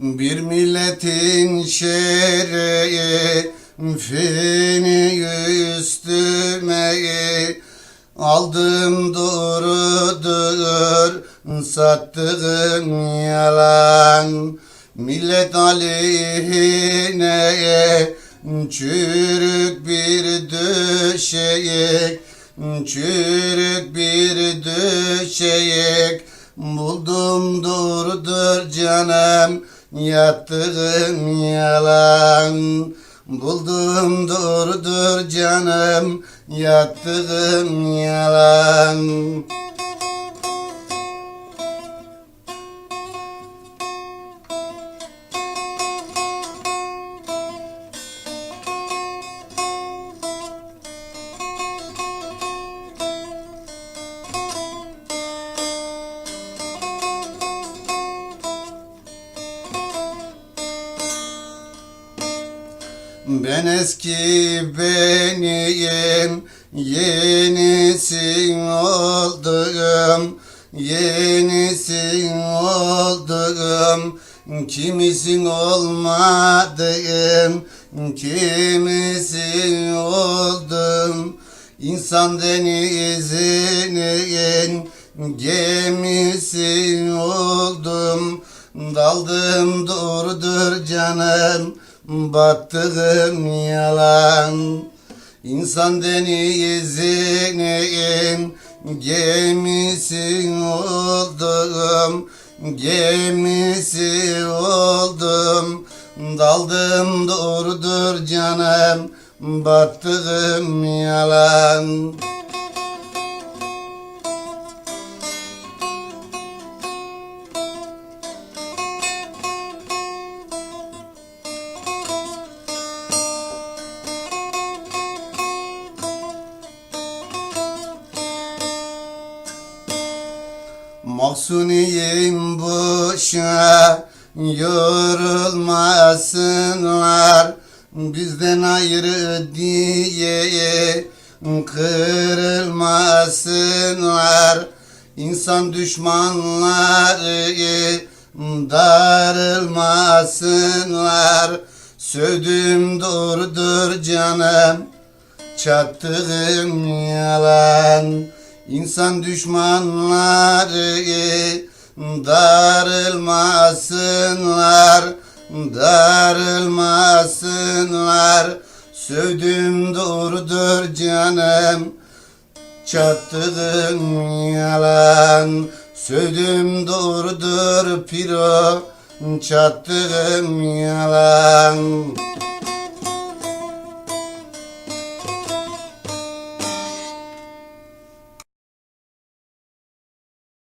Bir milletin şerefini üstüme Aldım doğrudur sattığım yalan. Millet aleyhine çürük bir döşeyek Çürük bir döşeyek Buldum doğrudur canım yattığım yalan Buldum doğrudur canım. Yattığım yalan Ben eski benim yenisin oldum yenisin oldum. Kimisin olmadım kimisin oldum. İnsan denizinin gemisi oldum. Daldım doğrudur canım battığım yalan İnsan denizinin gemisi oldum Gemisi oldum. Daldım doğrudur canım battığım yalan Mahsuniyim boşa yorulmasınlar. Bizden ayrı diye kırılmasınlar. İnsan düşmanları darılmasınlar. Sövdüğüm doğrudur canım Çattığım yalan İnsan düşmanları darılmasınlar Darılmasınlar. Sövdüğüm doğrudur canım Çattığım yalan. Sövdüğüm doğrudur piro Çattığım yalan